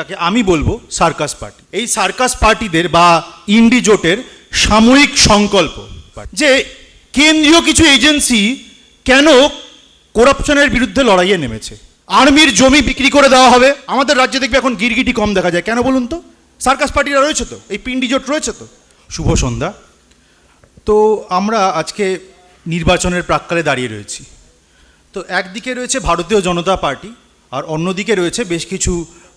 যাকে আমি বলব সার্কাস পার্টি। এই সার্কাস পার্টিদের বা ইন্ডি জোটের সাময়িক সংকল্প যে কেন্দ্রীয় কিছু এজেন্সি কেন করাপশনের বিরুদ্ধে লড়াইয়ে নেমেছে। আর্মির জমি বিক্রি করে দেওয়া হবে। আমাদের রাজ্যে দেখবে এখন গিরগিটি কম দেখা যায়। কেন বলুন তো? সার্কাস পার্টিরা রয়েছে তো? এই পিন্ডি জোট রয়েছে তো? শুভ সন্ধ্যা। তো আমরা আজকে নির্বাচনের প্রাক্কালে দাঁড়িয়ে রয়েছি। তো একদিকে রয়েছে ভারতীয় জনতা পার্টি আর অন্যদিকে রয়েছে বেশ কিছু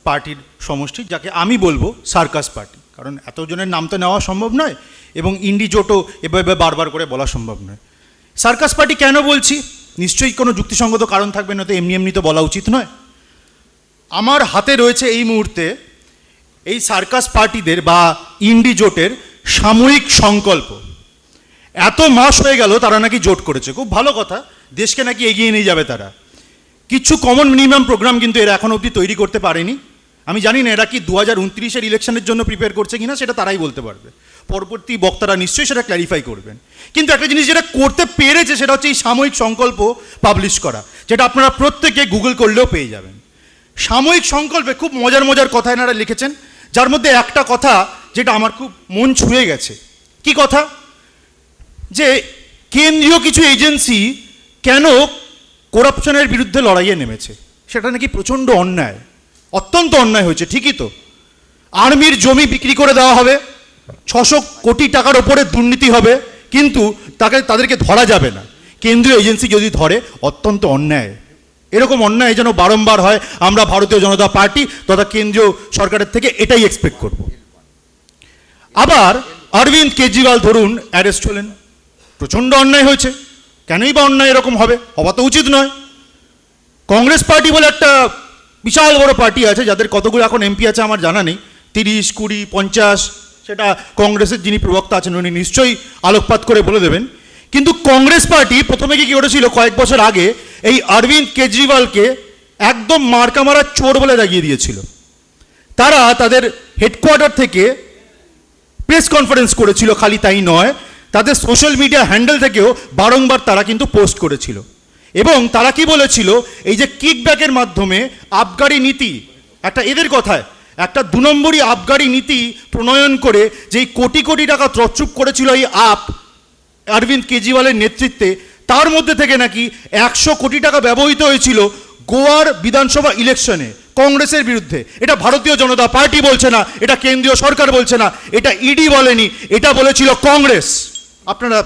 পার্টির সমষ্টি, যাকে আমি বলব সার্কাস পার্টি। কারণ এতজনের নাম তো নেওয়া সম্ভব নয় এবং ইন্ডি জোটও এভাবে বারবার করে বলা সম্ভব নয়। সার্কাস পার্টি কেন বলছি? নিশ্চয়ই কোনো যুক্তিসঙ্গত কারণ থাকবে না তো এমনি এমনি তো বলা উচিত নয়। আমার হাতে রয়েছে এই মুহূর্তে এই সার্কাস পার্টিদের বা ইন্ডি জোটের সাময়িক সংকল্প। এত মাস হয়ে গেল তারা নাকি জোট করেছে, খুব ভালো কথা। দেশকে নাকি এগিয়ে নিয়ে যাবে তারা। কিছু কমন মিনিমাম প্রোগ্রাম কিন্তু এরা এখন অবধি তৈরি করতে পারেনি। আমি জানি না এরা কি দু হাজার উনত্রিশের ইলেকশনের জন্য প্রিপেয়ার করছে কিনা, সেটা তারাই বলতে পারবে। পরবর্তী বক্তারা নিশ্চয়ই সেটা ক্ল্যারিফাই করবেন। কিন্তু একটা জিনিস যেটা করতে পেরেছে, সেটা হচ্ছে এই সাময়িক সংকল্প পাবলিশ করা, যেটা আপনারা প্রত্যেকে গুগল করলেও পেয়ে যাবেন। সাময়িক সংকল্পে খুব মজার মজার কথা এনারা লিখেছেন, যার মধ্যে একটা কথা যেটা আমার খুব মন ছুঁয়ে গেছে। কি কথা? যে কেন্দ্রীয় কিছু এজেন্সি কেন করাপশনের বিরুদ্ধে লড়াইয়ে নেমেছে, সেটা নাকি প্রচণ্ড অন্যায়। অত্যন্ত অন্যায় হয়েছে, ঠিকই তো। আর্মির জমি বিক্রি করে দেওয়া হবে, ছশো কোটি টাকার ওপরে দুর্নীতি হবে, কিন্তু তাকে, তাদেরকে ধরা যাবে না। কেন্দ্রীয় এজেন্সি যদি ধরে, অত্যন্ত অন্যায়। এরকম অন্যায় যেন বারংবার হয়, আমরা ভারতীয় জনতা পার্টি তথা কেন্দ্রীয় সরকারের থেকে এটাই এক্সপেক্ট করব। আবার অরবিন্দ কেজরিওয়াল ধরুন অ্যারেস্ট হলেন। প্রচণ্ড অন্যায় হয়েছে। কেনই বা অন্যায় এরকম হবে? হওয়া তো উচিত নয়। কংগ্রেস পার্টি বলে একটা বিশাল বড় পার্টি আছে, যাদের কতগুলো এখন এমপি আছে আমার জানা নেই। তিরিশ, কুড়ি, পঞ্চাশ, সেটা কংগ্রেসের যিনি প্রবক্তা আছেন, উনি নিশ্চয়ই আলোকপাত করে বলে দেবেন। কিন্তু কংগ্রেস পার্টি প্রথমে কি করেছিল কয়েক বছর আগে, এই অরবিন্দ কেজরিওয়ালকে একদম মার্কা মারা চোর বলে দাগিয়ে দিয়েছিল। তারা তাদের হেডকোয়ার্টার থেকে প্রেস কনফারেন্স করেছিল, খালি তাই নয়, তাদের সোশ্যাল মিডিয়া হ্যান্ডেল থেকেও বারংবার তারা কিন্তু পোস্ট করেছিল। এবং তারা কি বলেছিল? এই যে কিকব্যাকের মাধ্যমে আবগারি নীতি, একটা এদের কথায়, একটা দু নম্বরই আবগারি নীতি প্রণয়ন করে যেই কোটি কোটি টাকা তছরূপ করেছিল এই আপ, অরবিন্দ কেজরিওয়ালের নেতৃত্বে, তার মধ্যে থেকে নাকি একশো কোটি টাকা ব্যবহৃত হয়েছিল গোয়ার বিধানসভা ইলেকশনে, কংগ্রেসের বিরুদ্ধে। এটা ভারতীয় জনতা পার্টি বলছে না, এটা কেন্দ্রীয় সরকার বলছে না, এটা ইডি বলেনি, এটা বলেছিল কংগ্রেস। আপনারা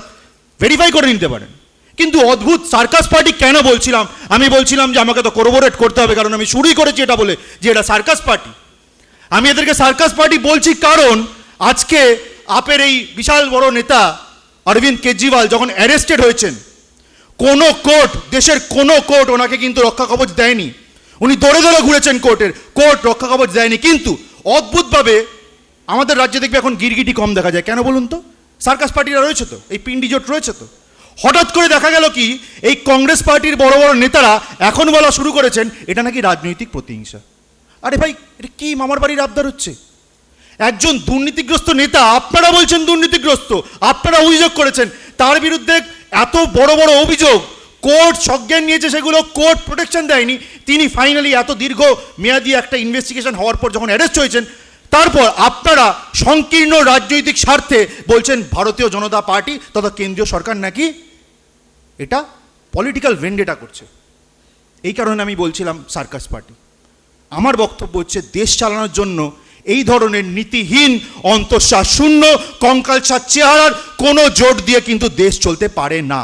ভেরিফাই করে নিতে পারেন। কিন্তু অদ্ভুত সার্কাস পার্টি কেন বলছিলাম? আমি বলছিলাম যে আমাকে তো কোরোবোরেট করতে হবে, কারণ আমি শুরুই করেছি এটা বলে যে এটা সার্কাস পার্টি। আমি এদেরকে সার্কাস পার্টি বলছি কারণ আজকে আপের এই বিশাল বড় নেতা অরবিন্দ কেজরিওয়াল যখন অ্যারেস্টেড হয়েছেন, কোনো কোর্ট, দেশের কোনো কোর্ট ওনাকে কিন্তু রক্ষা কবচ দেয়নি। উনি দৌড়ে দৌড়ে ঘুরেছেন কোর্টের, কোর্ট রক্ষা কবচ দেয়নি। কিন্তু অদ্ভুতভাবে আমাদের রাজ্যে দেখবে এখন গিরগিটি কম দেখা যায়। কেন বলুন তো? সার্কাস পার্টিরা রয়েছে তো? এই পিন্ডি জোট রয়েছে তো? হঠাৎ করে দেখা গেল কি, এই কংগ্রেস পার্টির বড় বড় নেতারা এখন বলা শুরু করেছেন, এটা নাকি রাজনৈতিক প্রতিহিংসা। আরে ভাই, এটা কি মামার বাড়ির আবদার হচ্ছে? একজন দুর্নীতিগ্রস্ত নেতা, আপনারা বলছেন দুর্নীতিগ্রস্ত, আপনারা অভিযোগ করেছেন, তার বিরুদ্ধে এত বড় বড় অভিযোগ, কোর্ট সজ্ঞান নিয়েছে সেগুলো, কোর্ট প্রোটেকশন দেয়নি, তিনি ফাইনালি এত দীর্ঘ মেয়াদি একটা ইনভেস্টিগেশন হওয়ার পর যখন অ্যারেস্ট হয়েছেন তারপর আপনারা সংকীর্ণ রাজনৈতিক স্বার্থে বলছেন ভারতীয় জনতা পার্টি তথা কেন্দ্রীয় সরকার নাকি এটা পলিটিক্যাল ভেন্ডেটা করছে। এই কারণে আমি বলছিলাম সার্কাস পার্টি। আমার বক্তব্য হচ্ছে দেশ চালানোর জন্য এই ধরনের নীতিহীন অন্তঃশ্বাস শূন্য, কঙ্কালসার চেহারার কোনো জোট দিয়ে কিন্তু দেশ চলতে পারে না।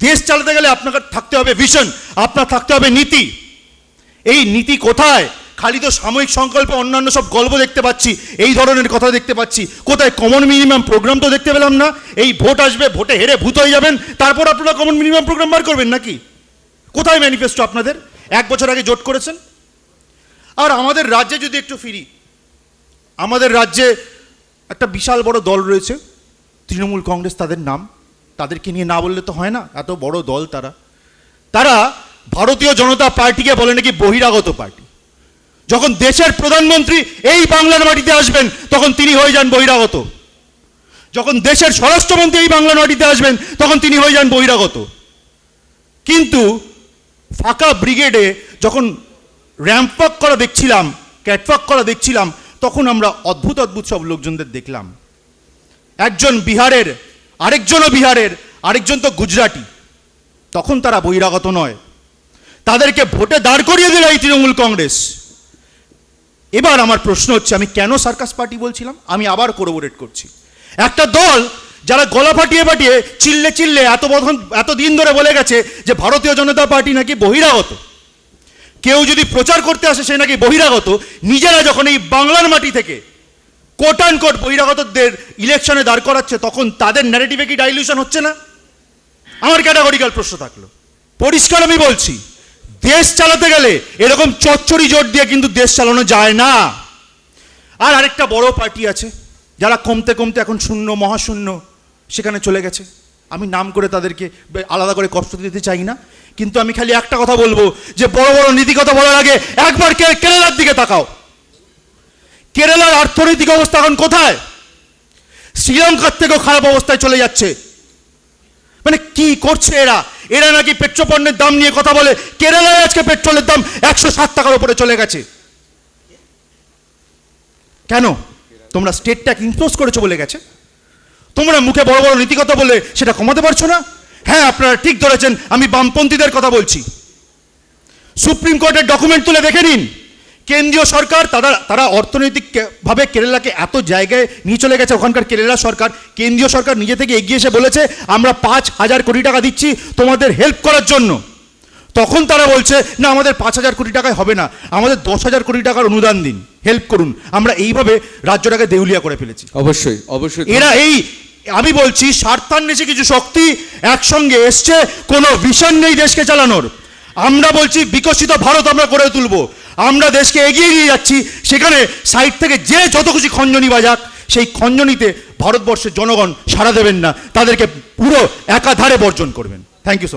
দেশ চালাতে গেলে আপনাকে থাকতে হবে ভিশন আপনার থাকতে হবে নীতি। এই নীতি কোথায়? খালি তো সাময়িক সংকল্পে অন্যান্য সব গল্প দেখতে পাচ্ছি, এই ধরনের কথা দেখতে পাচ্ছি। কোথায় কমন মিনিমাম প্রোগ্রাম তো দেখতে পেলাম না, এই ভোট আসবে, ভোটে হেরে ভূত হয়ে যাবেন, তারপর আপনারা কমন মিনিমাম প্রোগ্রাম বার করবেন নাকি? কোথায় ম্যানিফেস্টো আপনাদের? এক বছর আগে জোট করেছেন? আর আমাদের রাজ্যে যদি একটু ফিরি, আমাদের রাজ্যে একটা বিশাল বড় দল রয়েছে, তৃণমূল কংগ্রেস তাদের নাম, তাদেরকে নিয়ে না বললে তো হয় না, এত বড় দল তারা। তারা ভারতীয় জনতা পার্টিকে বলে নাকি বহিরাগত পার্টি। যখন দেশের প্রধানমন্ত্রী এই বাংলার মাটিতে আসবেন, তখন তিনি হয়ে যান বহিরাগত। যখন দেশের স্বরাষ্ট্রমন্ত্রী এই বাংলার মাটিতে আসবেন, তখন তিনি হয়ে যান বহিরাগত। কিন্তু ফাঁকা ব্রিগেডে যখন র্যাম্প আপ করা দেখছিলাম ক্যাটওয়াক করা দেখছিলাম, তখন আমরা অদ্ভুত অদ্ভুত সব লোকজনদের দেখলাম। একজন বিহারের, আরেকজনও বিহারের, আরেকজন তো গুজরাটি। তখন তারা বহিরাগত নয়। তাদেরকে ভোটে দাঁড় করিয়ে দিল এই তৃণমূল কংগ্রেস। এবার আমার প্রশ্ন হচ্ছে, আমি কেন সার্কাস পার্টি বলছিলাম? আমি আবার কোরোবোরেট করছি। একটা দল যারা গলা ফাটিয়ে ফাটিয়ে চিল্লে চিল্লে এত বধন এত দিন ধরে বলে গেছে যে ভারতীয় জনতা পার্টি নাকি বহিরাগত। কেউ যদি প্রচার করতে আসে, সে নাকি বহিরাগত। নিজেরা যখন এই বাংলার মাটি থেকে কোট অ্যান্ড কোট বহিরাগতদের ইলেকশনে দাঁড় করাচ্ছে, তখন তাদের ন্যারেটিভে কি ডাইলিউশন হচ্ছে না? আমার ক্যাটাগরিক্যাল প্রশ্ন থাকল। পরিষ্কার আমি বলছি দেশ চালাতে গেলে এরকম চচ্চড়ি জোট দিয়ে কিন্তু দেশ চালানো যায় না। আর আরেকটা বড় পার্টি আছে, যারা কমতে কমতে এখন শূন্য, মহাশূন্য সেখানে চলে গেছে। আমি নাম করে তাদেরকে আলাদা করে কষ্ট দিতে চাই না, কিন্তু আমি খালি একটা কথা বলব যে বড় বড় নীতি কথা বলার আগে একবার কেরালার দিকে তাকাও। কেরালার অর্থনৈতিক অবস্থা এখন কোথায়? শ্রীলঙ্কার থেকেও খারাপ অবস্থায় চলে যাচ্ছে। মানে কি করছে এরা? এরা নাকি পেট্রোপণ্যের দাম নিয়ে কথা বলে। কেরালায় আজকে পেট্রোলের দাম একশো সাত টাকার উপরে চলে গেছে। কেন? তোমরা স্টেট ট্যাক্স ইম্পোজ করেছ বলে গেছে। তোমরা মুখে বড় বড় নীতিকথা বলে সেটা কমাতে পারছ না। হ্যাঁ আপনারা ঠিক ধরেছেন, আমি বামপন্থীদের কথা বলছি। সুপ্রিম কোর্টের ডকুমেন্ট তুলে দেখে নিন। কেন্দ্রীয় সরকার তারা তারা অর্থনৈতিকভাবে কেরালাকে এত জায়গায় নিয়ে চলে গেছে ওখানকার কেরালা সরকার কেন্দ্রীয় সরকার নিজে থেকে এগিয়ে এসে বলেছে আমরা পাঁচ হাজার কোটি টাকা দিচ্ছি তোমাদের হেল্প করার জন্য। তখন তারা বলছে না আমাদের পাঁচ হাজার কোটি টাকায় হবে না আমাদের দশ হাজার কোটি টাকার অনুদান দিন হেল্প করুন। আমরা এইভাবে রাজ্যটাকে দেউলিয়া করে ফেলেছি। অবশ্যই অবশ্যই এরা এই আমি বলছি স্বার্থান্বেষী কিছু শক্তি একসঙ্গে এসছে কোনো ভিশন নেই দেশকে চালানোর। আমরা বলছি বিকশিত ভারত আমরা গড়ে তুলবো। আমরা দেশকে এগিয়ে নিয়ে যাচ্ছি, সেখানে সাইড থেকে যে যত খুশি খঞ্জনি বাজাক, সেই খঞ্জনিতে ভারতবর্ষের জনগণ সাড়া দেবেন না। তাদেরকে পুরো একাধারে বর্জন করবেন। Thank you so much